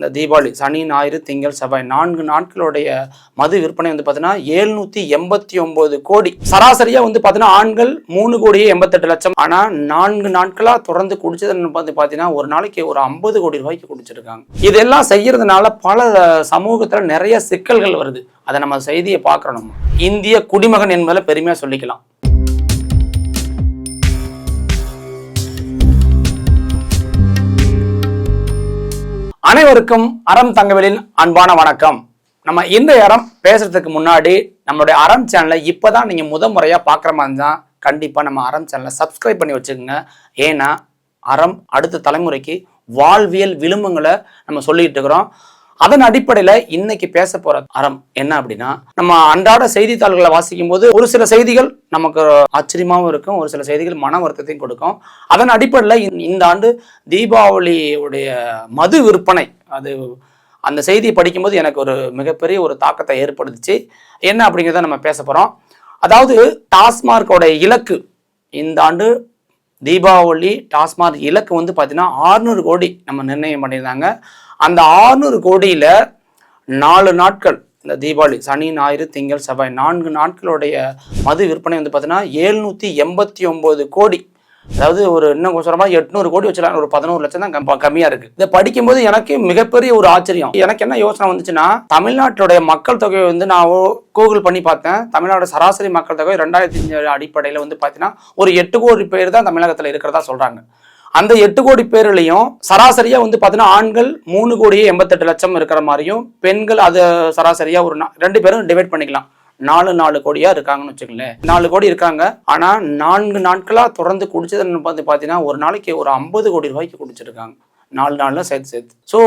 இந்த தீபாவளி சனி ஞாயிறு திங்கள் செவ்வாய் நான்கு நாட்களுடைய மது விற்பனை வந்து பார்த்தீங்கன்னா எழுநூத்தி எண்பத்தி ஒன்பது கோடி. சராசரியா வந்து பார்த்தீங்கன்னா ஆண்கள் மூணு கோடியே எண்பத்தெட்டு லட்சம். ஆனா நான்கு நாட்களா தொடர்ந்து குடிச்சது வந்து பார்த்தீங்கன்னா ஒரு நாளைக்கு ஒரு ஐம்பது கோடி ரூபாய்க்கு குடிச்சிருக்காங்க. இதெல்லாம் செய்யறதுனால பல சமூகத்துல நிறைய சிக்கல்கள் வருது. அதை நம்ம செய்தியை பார்க்கணும் இந்திய குடிமகன் என்பதில் பெருமையா சொல்லிக்கலாம். அனைவருக்கும் அறம் தங்கவேலின் அன்பான வணக்கம். நம்ம இந்த அறம் பேசுறதுக்கு முன்னாடி நம்மளுடைய அறம் சேனலை இப்போதான் நீங்க முத முறையா பார்க்குற மாதிரி தான் கண்டிப்பா நம்ம அறம் சேனலை சப்ஸ்கிரைப் பண்ணி வச்சுக்கோங்க. ஏன்னா அறம் அடுத்த தலைமுறைக்கு வாழ்வியல் விளிம்புங்களை நம்ம சொல்லிட்டு இருக்கிறோம். அதன் அடிப்படையில இன்னைக்கு பேச போற அறம் என்ன அப்படின்னா நம்ம அன்றாட செய்தித்தாள்களை வாசிக்கும் போது ஒரு சில செய்திகள் நமக்கு ஆச்சரியமாகவும் இருக்கும் ஒரு சில செய்திகள் மன வருத்தத்தையும் கொடுக்கும். அதன் அடிப்படையில் இந்த- ஆண்டு தீபாவளியுடைய மது விற்பனை அது அந்த செய்தியை படிக்கும்போது எனக்கு ஒரு மிகப்பெரிய ஒரு தாக்கத்தை ஏற்படுத்துச்சு. என்ன அப்படிங்கிறத நம்ம பேச போகிறோம் அதாவது டாஸ்மார்க்கோட இலக்கு இந்த ஆண்டு தீபாவளி டாஸ்மாக் இலக்கு வந்து பார்த்தீங்கன்னா ஆறுநூறு கோடி நம்ம நிர்ணயம் பண்ணியிருந்தாங்க. அந்த ஆறுநூறு கோடியில் நாலு நாட்கள் இந்த தீபாவளி சனி ஞாயிறு திங்கள் செவ்வாய் நான்கு நாட்களுடைய மது விற்பனை வந்து பார்த்தீங்கன்னா எழுநூற்றி எண்பத்தி ஒம்பது கோடி. அதாவது ஒரு இன்னும் கொஞ்சம் எட்நூறு கோடி வச்சுலாம் ஒரு பதினோரு லட்சம் தான் கம் கம்மியாக இருக்குது இதை படிக்கும்போது எனக்கு மிகப்பெரிய ஒரு ஆச்சரியம். எனக்கு என்ன யோசனை வந்துச்சுன்னா தமிழ்நாட்டுடைய மக்கள் தொகை வந்து நான் கூகுள் பண்ணி பார்த்தேன். தமிழ்நாடு சராசரி மக்கள் தொகை ரெண்டாயிரத்தி அஞ்சு அடிப்படையில் வந்து பார்த்தீங்கன்னா ஒரு எட்டு கோடி பேர் தான் தமிழகத்தில் இருக்கிறதா சொல்கிறாங்க அந்த எட்டு கோடி பேர்லையும் சராசரியா வந்து பார்த்தீங்கன்னா ஆண்கள் மூணு கோடியே எண்பத்தெட்டு லட்சம் இருக்கிற மாதிரியும் பெண்கள் அது சராசரியா ஒரு நா- ரெண்டு பேரும் டிவைட் பண்ணிக்கலாம். நாலு நாலு கோடியா இருக்காங்கன்னு வச்சுக்கங்களேன். நாலு கோடி இருக்காங்க. ஆனா நான்கு நாட்களா தொடர்ந்து குடிச்சது வந்து பார்த்தீங்கன்னா ஒரு நாளைக்கு ஒரு ஐம்பது கோடி ரூபாய்க்கு குடிச்சிருக்காங்க. நாலு நாள்ல சேர்த்து சேர்த்து. ஸோ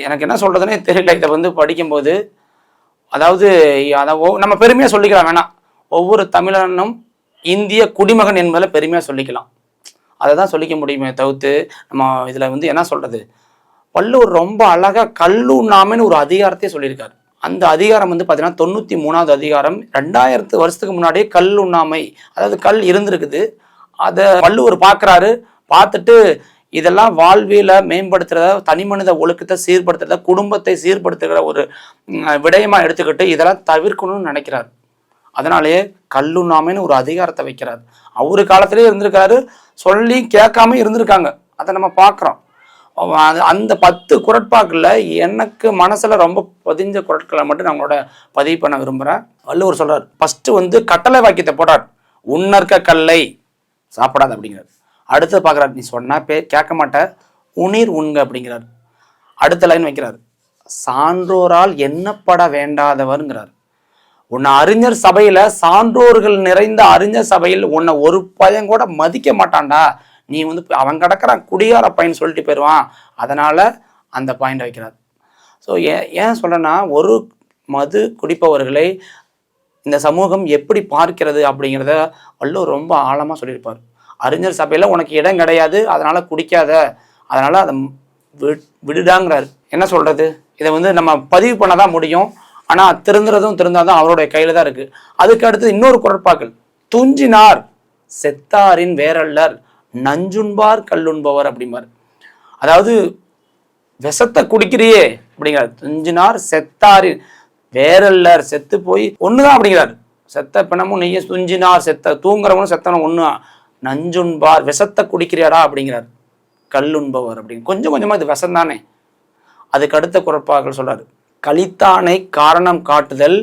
எனக்கு என்ன சொல்றதுன்னே தெரியல. இதை வந்து படிக்கும்போது அதாவது அதை நம்ம பெருமையாக சொல்லிக்கலாம். வேணாம். ஒவ்வொரு தமிழனும் இந்திய குடிமகன் என்பதில் பெருமையாக சொல்லிக்கலாம். அதை தான் சொல்லிக்க முடியுமே தவிர்த்து நம்ம இதில் வந்து என்ன சொல்கிறது வள்ளுவர் ரொம்ப அழகாக கல்லுண்ணாமைன்னு ஒரு அதிகாரத்தையே சொல்லியிருக்காரு. அந்த அதிகாரம் வந்து பார்த்தீங்கன்னா தொண்ணூற்றி மூணாவது அதிகாரம் ரெண்டாயிரத்து வருஷத்துக்கு முன்னாடியே கல் உண்ணாமை அதாவது கல் இருந்திருக்குது. அதை வள்ளுவர் பார்க்குறாரு. பார்த்துட்டு இதெல்லாம் வாழ்வியல மேம்படுத்துகிறத தனி மனித ஒழுக்கத்தை சீர்படுத்துகிறத குடும்பத்தை சீர்படுத்துகிற ஒரு விடயமாக எடுத்துக்கிட்டு இதெல்லாம் தவிர்க்கணும்னு நினைக்கிறார். அதனாலேயே கல்லுண்ணாமைன்னு ஒரு அதிகாரத்தை வைக்கிறார். அவரு காலத்திலே இருந்திருக்காரு சொல்லி கேட்காம இருந்திருக்காங்க. அதை நம்ம பார்க்குறோம். அந்த பத்து குரட்பாக்களில் எனக்கு மனசில் ரொம்ப பதிஞ்ச குரட்களை மட்டும் நான் உங்களோட பதிவு பண்ண விரும்புகிறேன் வள்ளுவர் சொல்கிறார் ஃபஸ்ட்டு வந்து கட்டளை வாக்கியத்தை போட்டார். உன்னற்க கல்லை சாப்பிடாத அப்படிங்கிறார். அடுத்து பார்க்குறாரு நீ சொன்னால் பே கேட்க மாட்ட. உணீர் உண்க அப்படிங்கிறார். அடுத்த லைன் வைக்கிறார் சான்றோரால் எண்ணப்பட வேண்டாதவருங்கிறார். உன்னை அறிஞர் சபையில சான்றோர்கள் நிறைந்த அறிஞர் சபையில் உன்னை ஒரு பையன் கூட மதிக்க மாட்டான்டா. நீ வந்து அவன் கிடக்கிறான் குடியார பையன் சொல்லிட்டு போயிடுவான் அதனால அந்த பாயிண்ட் வைக்கிறார். ஸோ ஏன் ஏன் சொல்றேன்னா ஒரு மது குடிப்பவர்களை இந்த சமூகம் எப்படி பார்க்கிறது அப்படிங்கிறத வள்ளுவர் ரொம்ப ஆழமாக சொல்லியிருப்பார். அறிஞர் சபையில் உனக்கு இடம் கிடையாது அதனால் குடிக்காத. அதனால் அதை விடுடாங்கிறார். என்ன சொல்கிறது இதை வந்து நம்ம பதிவு பண்ண தான் முடியும். ஆனால் திருந்துறதும் திருந்தாதான் அவருடைய கையில் தான் இருக்குது அதுக்கு அடுத்து இன்னொரு குரட்பாக்கள் துஞ்சினார் செத்தாரின் வேறல்லர் நஞ்சுண்பார் கல்லுண்பவர் அப்படிம்பார். அதாவது விஷத்தை குடிக்கிறியே அப்படிங்கிறார். துஞ்சினார் செத்தாரின் வேறல்லர் செத்து போய் ஒன்று தான் அப்படிங்கிறார். செத்த பிணமும் நெய்ய துஞ்சினார் செத்த தூங்குறவனும் செத்தனும் ஒன்று நஞ்சுண்பார் விஷத்தை குடிக்கிறியாடா அப்படிங்கிறார். கல்லுண்பவர் அப்படின்னு கொஞ்சம் கொஞ்சமாக இது விஷம் தானே அதுக்கு அடுத்த குரட்பாக்கள் சொல்கிறார் கலித்தானை காரணம் காட்டுதல்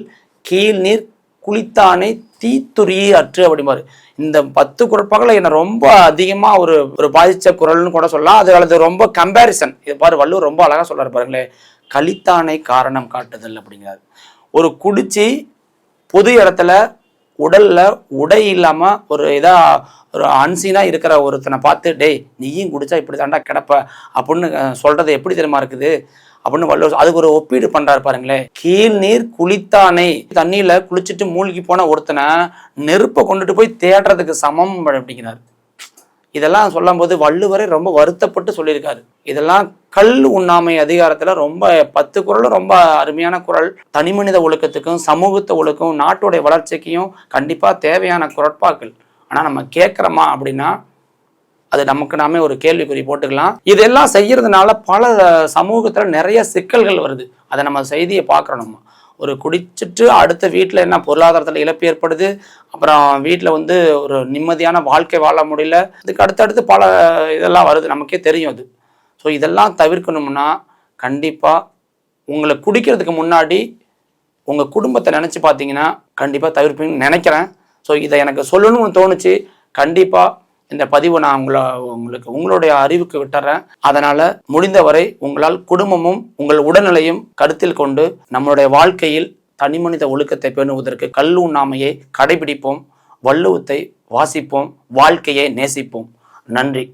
கீழ்நீர் குளித்தானை தீத்துரி அற்று அப்படிம்பாரு. இந்த பத்து குரட்பாக்களை என்னை ரொம்ப அதிகமா ஒரு ஒரு பாதித்த குரல்னு கூட சொல்லலாம். அது அல்லது ரொம்ப கம்பேரிசன் இது பாரு வள்ளுவர் ரொம்ப அழகா சொல்றாரு பாருங்களேன் கலித்தானை காரணம் காட்டுதல் அப்படிங்கிறாரு. ஒரு குடிச்சு பொது இடத்துல உடல்ல உடை இல்லாம ஒரு இதா ஒரு அன்சீனா இருக்கிற ஒருத்தனை பார்த்து டேய் நீயும் குடிச்சா இப்படி தாண்டா கிடப்ப அப்படின்னு சொல்கிறது சொல்றது எப்படி தெரியுமா இருக்குது? அப்படின்னு வள்ளுவர் அதுக்கு ஒரு ஒப்பீடு பண்றாரு பாருங்களேன். கீழ் நீர் குளித்தானே? தண்ணியில குளிச்சுட்டு மூழ்கி போன ஒருத்தனை நெருப்பை கொண்டுட்டு போய் தேடுறதுக்கு சமம் அப்படிங்கிறார். இதெல்லாம் சொல்லும்போது வள்ளுவரை ரொம்ப வருத்தப்பட்டு சொல்லியிருக்காரு. இதெல்லாம் கல் உண்ணாமை அதிகாரத்தில் ரொம்ப பத்து குறளும் ரொம்ப அருமையான குறள். தனிமனித ஒழுக்கத்துக்கும் சமூகத்தை ஒழுக்கம் நாட்டுடைய வளர்ச்சிக்கும் கண்டிப்பாக தேவையான குரட்பாக்கள். ஆனால் நம்ம கேட்குறோமா அப்படின்னா அது நமக்கு நாமே ஒரு கேள்விக்குறி போட்டுக்கலாம். இதெல்லாம் செய்யறதுனால பல சமூகத்தில் நிறைய சிக்கல்கள் வருது. அதை நம்ம செய்தியை பார்க்குறோம் நம்ம. ஒரு குடிச்சிட்டு அடுத்த வீட்டில் என்ன பொருளாதாரத்தில் இழப்பு ஏற்படுது? அப்புறம் வீட்டில் வந்து ஒரு நிம்மதியான வாழ்க்கை வாழ முடியல. இதுக்கு அடுத்தடுத்து பல இதெல்லாம் வருது. நமக்கே தெரியும் அது. ஸோ இதெல்லாம் தவிர்க்கணும்னா கண்டிப்பாக உங்களை குடிக்கிறதுக்கு முன்னாடி உங்கள் குடும்பத்தை நினச்சி பார்த்தீங்கன்னா கண்டிப்பாக தவிர்ப்பீங்கன்னு நினைக்கிறேன். ஸோ இதை எனக்கு சொல்லணும்னு தோணுச்சு. கண்டிப்பாக இந்த பதிவை நான் உங்களை உங்களுக்கு உங்களுடைய அறிவுக்கு விட்டுறேன். அதனால் முடிந்தவரை உங்களால் குடும்பமும் உங்கள் உடல்நிலையும் கருத்தில் கொண்டு நம்மளுடைய வாழ்க்கையில் தனிமனித ஒழுக்கத்தை பேணுவதற்கு கல் உண்ணாமையை கடைபிடிப்போம் வள்ளுவத்தை வாசிப்போம் வாழ்க்கையை நேசிப்போம். நன்றி.